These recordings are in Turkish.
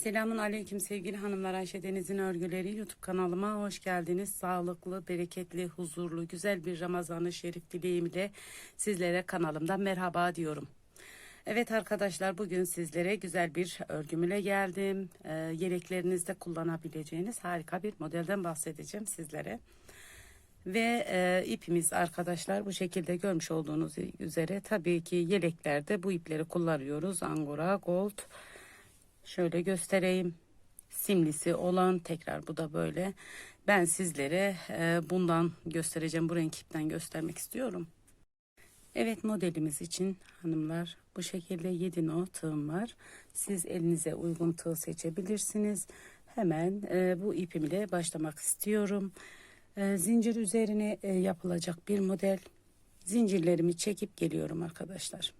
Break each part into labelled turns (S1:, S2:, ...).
S1: Selamun Aleyküm sevgili hanımlar Ayşe Deniz'in örgüleri YouTube kanalıma hoş geldiniz. Sağlıklı, bereketli, huzurlu, güzel bir Ramazan-ı Şerif dileğimle sizlere kanalımdan merhaba diyorum. Evet arkadaşlar bugün sizlere güzel bir örgümüyle geldim. Ee, yeleklerinizde kullanabileceğiniz harika bir modelden bahsedeceğim sizlere. Ve e, ipimiz arkadaşlar bu şekilde görmüş olduğunuz üzere tabii ki yeleklerde bu ipleri kullanıyoruz. Angora, gold, Şöyle göstereyim. Simlisi olan tekrar bu da böyle. Ben sizlere e, bundan göstereceğim. Bu renk ipten göstermek istiyorum. Evet modelimiz için hanımlar bu şekilde 7 no tığım var. Siz elinize uygun tığ seçebilirsiniz. Hemen e, bu ipimle başlamak istiyorum. E, zincir üzerine e, yapılacak bir model. Zincirlerimi çekip geliyorum arkadaşlar.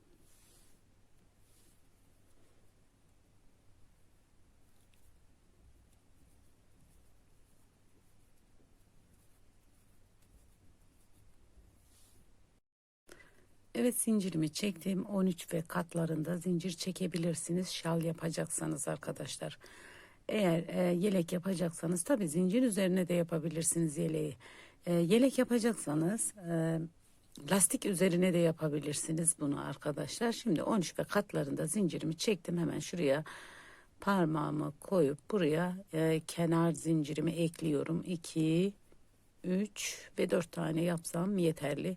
S1: Evet zincirimi çektim. 13 ve katlarında zincir çekebilirsiniz. Şal yapacaksanız arkadaşlar. Eğer e, yelek yapacaksanız tabi zincir üzerine de yapabilirsiniz yeleği. E, yelek yapacaksanız e, lastik üzerine de yapabilirsiniz bunu arkadaşlar. Şimdi 13 ve katlarında zincirimi çektim. Hemen şuraya parmağımı koyup buraya e, kenar zincirimi ekliyorum. 2, 3 ve 4 tane yapsam yeterli.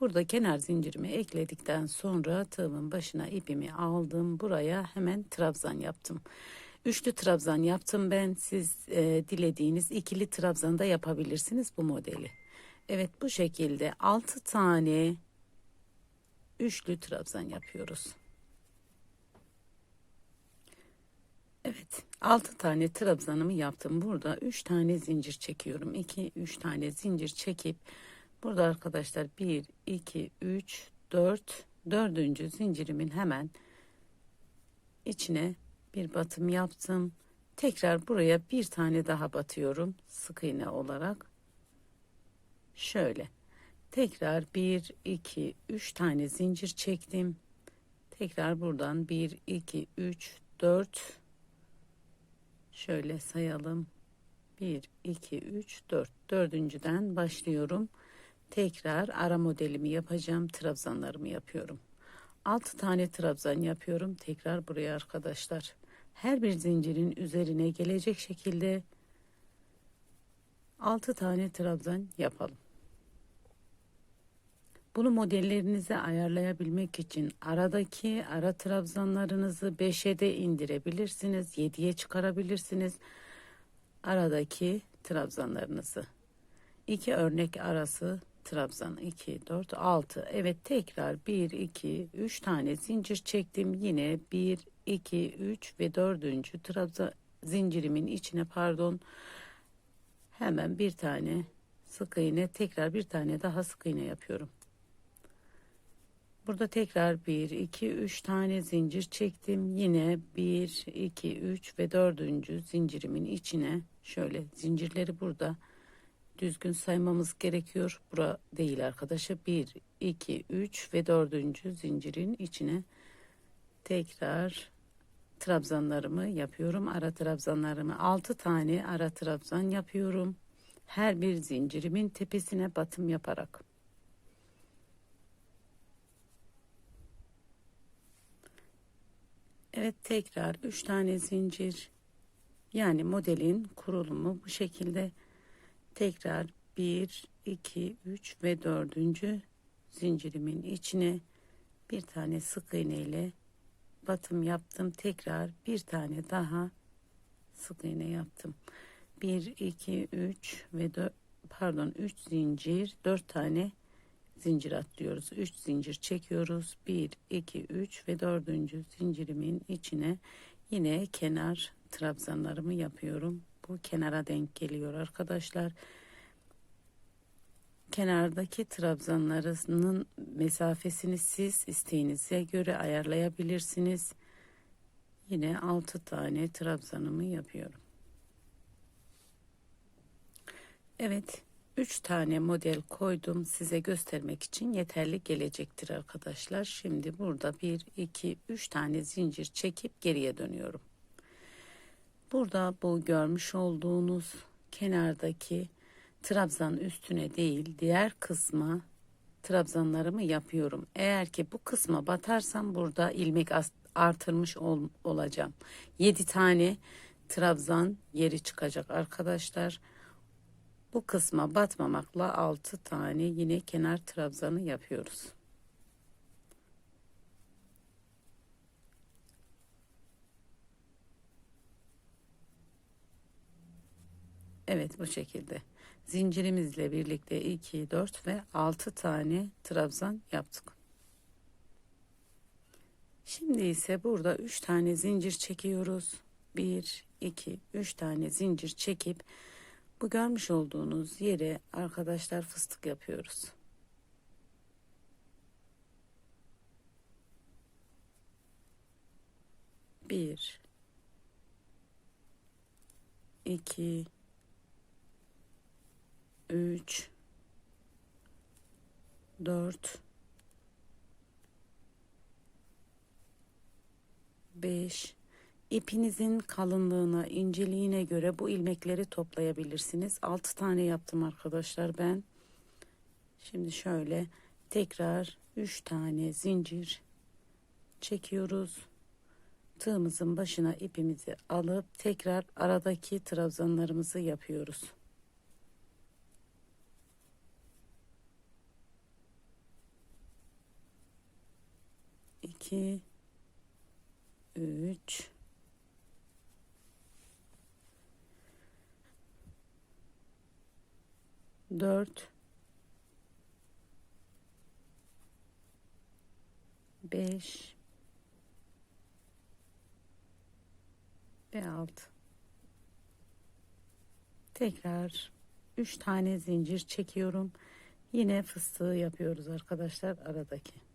S1: Burada kenar zincirimi ekledikten sonra tığımın başına ipimi aldım. Buraya hemen trabzan yaptım. Üçlü trabzan yaptım ben. Siz e, dilediğiniz ikili trabzan da yapabilirsiniz bu modeli. Evet bu şekilde 6 tane üçlü trabzan yapıyoruz. Evet 6 tane trabzanımı yaptım. Burada 3 tane zincir çekiyorum. 2 3 tane zincir çekip Burada arkadaşlar 1, 2, 3, 4, dördüncü zincirimin hemen içine bir batım yaptım. Tekrar buraya bir tane daha batıyorum sık iğne olarak. Şöyle. Tekrar 1, 2, 3 tane zincir çektim. Tekrar buradan 1, 2, 3, 4 şöyle sayalım. 1, 2, 3, 4. Dördüncüden başlıyorum. Tekrar ara modelimi yapacağım. Trabzanlarımı yapıyorum. 6 tane trabzan yapıyorum. Tekrar buraya arkadaşlar. Her bir zincirin üzerine gelecek şekilde 6 tane trabzan yapalım. Bunu modellerinize ayarlayabilmek için aradaki ara trabzanlarınızı 5'e de indirebilirsiniz. 7'ye çıkarabilirsiniz. Aradaki trabzanlarınızı. iki örnek arası trabzan 2 4 6 evet tekrar 1 2 3 tane zincir çektim yine 1 2 3 ve 4. trabzan zincirimin içine pardon hemen bir tane sık iğne tekrar bir tane daha sık iğne yapıyorum burada tekrar 1 2 3 tane zincir çektim yine 1 2 3 ve 4. zincirimin içine şöyle zincirleri burada düzgün saymamız gerekiyor. Bura değil arkadaşlar. 1, 2, 3 ve 4. zincirin içine tekrar trabzanlarımı yapıyorum. Ara trabzanlarımı 6 tane ara trabzan yapıyorum. Her bir zincirimin tepesine batım yaparak. Evet tekrar 3 tane zincir yani modelin kurulumu bu şekilde tekrar 1 2 3 ve 4. zincirimin içine bir tane sık iğne ile batım yaptım tekrar bir tane daha sık iğne yaptım 1 2 3 ve 4 pardon 3 zincir 4 tane zincir atlıyoruz 3 zincir çekiyoruz 1 2 3 ve 4. zincirimin içine yine kenar trabzanlarımı yapıyorum bu kenara denk geliyor arkadaşlar. Kenardaki trabzanlarının mesafesini siz isteğinize göre ayarlayabilirsiniz. Yine 6 tane trabzanımı yapıyorum. Evet 3 tane model koydum size göstermek için yeterli gelecektir arkadaşlar. Şimdi burada 1 2 3 tane zincir çekip geriye dönüyorum. Burada bu görmüş olduğunuz kenardaki trabzan üstüne değil diğer kısma trabzanlarımı yapıyorum. Eğer ki bu kısma batarsam burada ilmek artırmış ol- olacağım. 7 tane trabzan yeri çıkacak arkadaşlar. Bu kısma batmamakla 6 tane yine kenar trabzanı yapıyoruz. Evet bu şekilde. Zincirimizle birlikte 2, 4 ve 6 tane trabzan yaptık. Şimdi ise burada 3 tane zincir çekiyoruz. 1, 2, 3 tane zincir çekip bu görmüş olduğunuz yere arkadaşlar fıstık yapıyoruz. Bir, iki, üç, dört, beş. İpinizin kalınlığına, inceliğine göre bu ilmekleri toplayabilirsiniz. 6 tane yaptım arkadaşlar ben. Şimdi şöyle tekrar 3 tane zincir çekiyoruz. Tığımızın başına ipimizi alıp tekrar aradaki trabzanlarımızı yapıyoruz. İki, üç, dört, beş ve altı. Tekrar üç tane zincir çekiyorum. Yine fıstığı yapıyoruz arkadaşlar aradaki.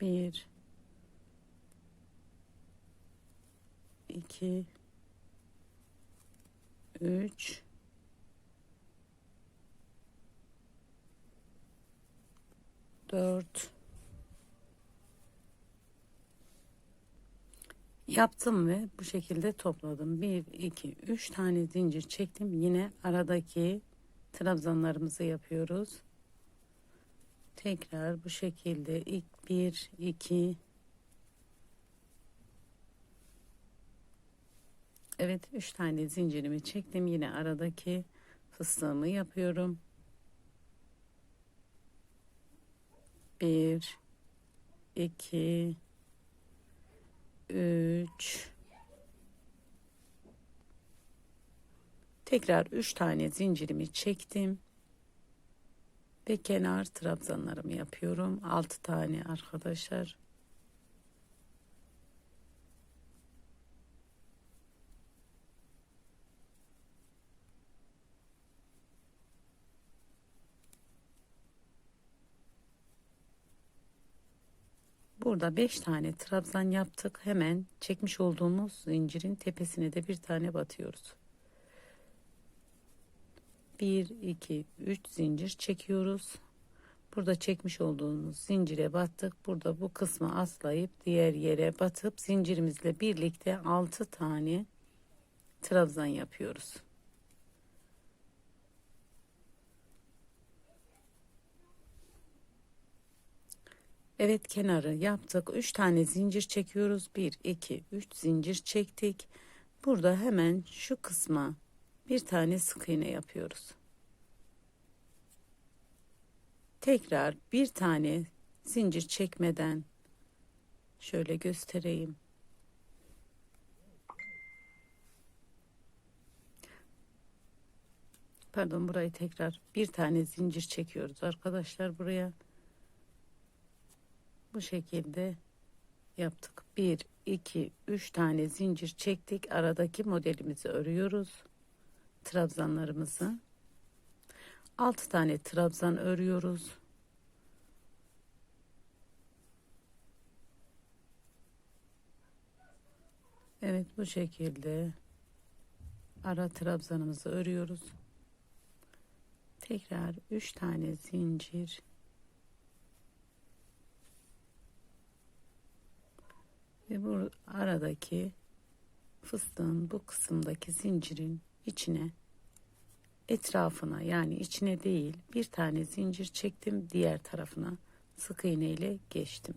S1: Bir, iki, üç, dört, yaptım ve bu şekilde topladım. Bir, iki, üç tane zincir çektim. Yine aradaki trabzanlarımızı yapıyoruz. Tekrar bu şekilde ilk bir, iki, Evet, üç tane zincirimi çektim. Yine aradaki fıstığımı yapıyorum. Bir, iki, üç. Tekrar üç tane zincirimi çektim. Ve kenar trabzanlarımı yapıyorum. Altı tane arkadaşlar. Burada 5 tane trabzan yaptık. Hemen çekmiş olduğumuz zincirin tepesine de bir tane batıyoruz. 1 2 3 zincir çekiyoruz. Burada çekmiş olduğumuz zincire battık. Burada bu kısmı aslayıp diğer yere batıp zincirimizle birlikte 6 tane trabzan yapıyoruz. Evet kenarı yaptık. 3 tane zincir çekiyoruz. 1 2 3 zincir çektik. Burada hemen şu kısma bir tane sık iğne yapıyoruz. Tekrar bir tane zincir çekmeden şöyle göstereyim. Pardon burayı tekrar bir tane zincir çekiyoruz arkadaşlar buraya. Bu şekilde yaptık. 1 2 3 tane zincir çektik. Aradaki modelimizi örüyoruz. Trabzanlarımızı. 6 tane trabzan örüyoruz. Evet bu şekilde ara trabzanımızı örüyoruz. Tekrar 3 tane zincir Ve bu aradaki fıstığın bu kısımdaki zincirin içine etrafına yani içine değil bir tane zincir çektim diğer tarafına sık iğne ile geçtim.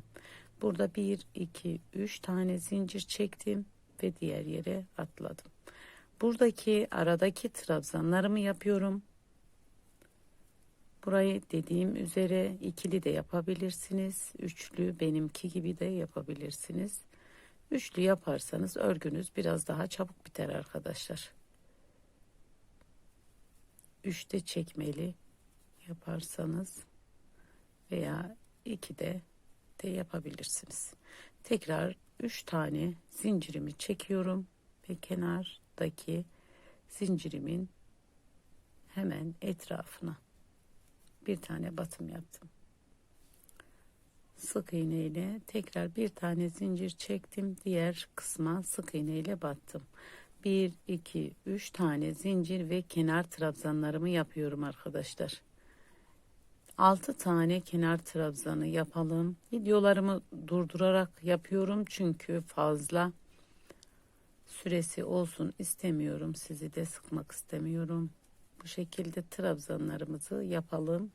S1: Burada bir iki üç tane zincir çektim ve diğer yere atladım. Buradaki aradaki trabzanlarımı yapıyorum. Burayı dediğim üzere ikili de yapabilirsiniz. Üçlü benimki gibi de yapabilirsiniz. Üçlü yaparsanız örgünüz biraz daha çabuk biter arkadaşlar. Üçte çekmeli yaparsanız veya iki de de yapabilirsiniz. Tekrar üç tane zincirimi çekiyorum ve kenardaki zincirimin hemen etrafına bir tane batım yaptım. Sık iğne ile tekrar bir tane zincir çektim. Diğer kısma sık iğne ile battım. 1, 2, 3 tane zincir ve kenar trabzanlarımı yapıyorum arkadaşlar. 6 tane kenar trabzanı yapalım. Videolarımı durdurarak yapıyorum çünkü fazla süresi olsun istemiyorum. Sizi de sıkmak istemiyorum. Bu şekilde trabzanlarımızı yapalım.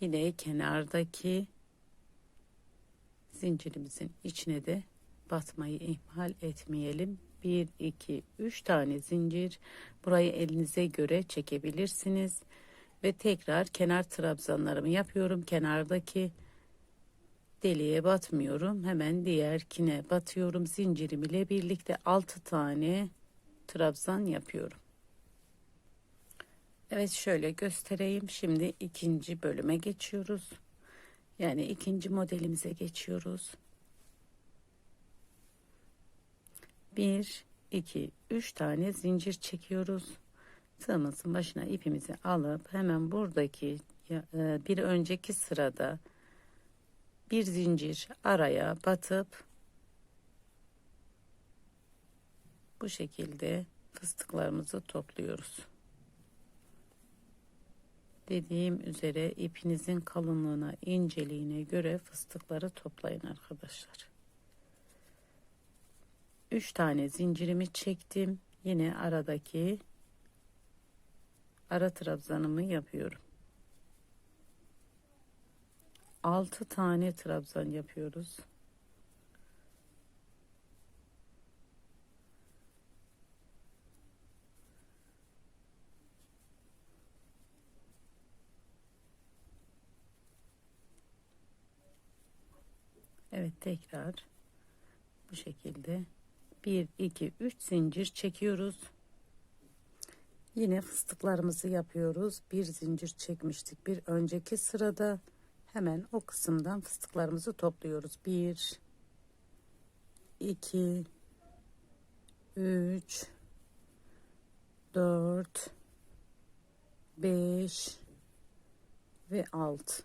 S1: Yine kenardaki zincirimizin içine de batmayı ihmal etmeyelim. 1 2 3 tane zincir. Burayı elinize göre çekebilirsiniz. Ve tekrar kenar trabzanlarımı yapıyorum. Kenardaki deliğe batmıyorum. Hemen diğerkine batıyorum. Zincirim ile birlikte 6 tane trabzan yapıyorum. Evet şöyle göstereyim. Şimdi ikinci bölüme geçiyoruz. Yani ikinci modelimize geçiyoruz 1 2 3 tane zincir çekiyoruz tığımızın başına ipimizi alıp hemen buradaki e, bir önceki sırada bir zincir araya batıp bu şekilde fıstıklarımızı topluyoruz. Dediğim üzere ipinizin kalınlığına, inceliğine göre fıstıkları toplayın arkadaşlar. 3 tane zincirimi çektim. Yine aradaki ara trabzanımı yapıyorum. 6 tane trabzan yapıyoruz. Evet tekrar bu şekilde 1 2 3 zincir çekiyoruz. Yine fıstıklarımızı yapıyoruz. Bir zincir çekmiştik. Bir önceki sırada hemen o kısımdan fıstıklarımızı topluyoruz. 1 2 3 4 5 ve 6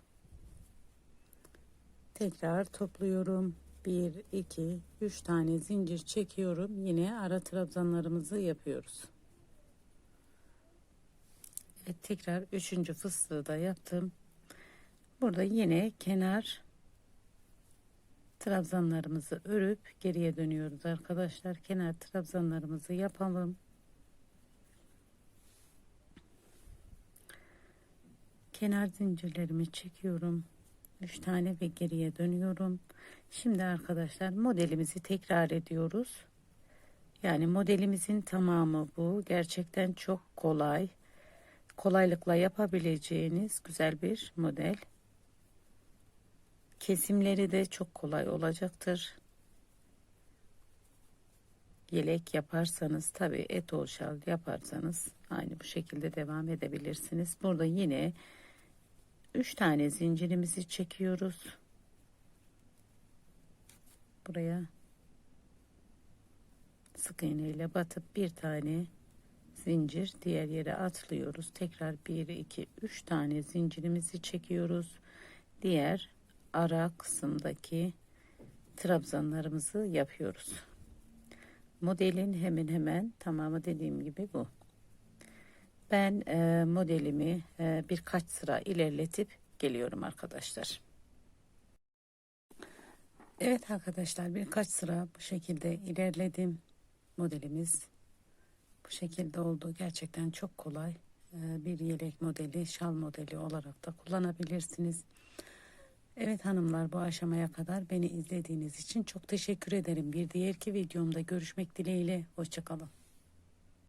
S1: tekrar topluyorum 1 2 3 tane zincir çekiyorum. Yine ara trabzanlarımızı yapıyoruz. Evet, tekrar üçüncü fıstığı da yaptım. Burada yine kenar trabzanlarımızı örüp geriye dönüyoruz arkadaşlar. Kenar trabzanlarımızı yapalım. Kenar zincirlerimi çekiyorum 3 tane ve geriye dönüyorum. Şimdi arkadaşlar modelimizi tekrar ediyoruz. Yani modelimizin tamamı bu. Gerçekten çok kolay. Kolaylıkla yapabileceğiniz güzel bir model. Kesimleri de çok kolay olacaktır. Yelek yaparsanız tabi et olşal yaparsanız aynı bu şekilde devam edebilirsiniz. Burada yine 3 tane zincirimizi çekiyoruz. Buraya sık iğne ile batıp bir tane zincir diğer yere atlıyoruz. Tekrar 1 2 3 tane zincirimizi çekiyoruz. Diğer ara kısımdaki trabzanlarımızı yapıyoruz. Modelin hemen hemen tamamı dediğim gibi bu. Ben e, modelimi e, birkaç sıra ilerletip geliyorum arkadaşlar. Evet arkadaşlar birkaç sıra bu şekilde ilerledim. Modelimiz bu şekilde oldu. Gerçekten çok kolay. Ee, Bir yelek modeli, şal modeli olarak da kullanabilirsiniz. Evet hanımlar bu aşamaya kadar beni izlediğiniz için çok teşekkür ederim. Bir diğerki videomda görüşmek dileğiyle. Hoşçakalın.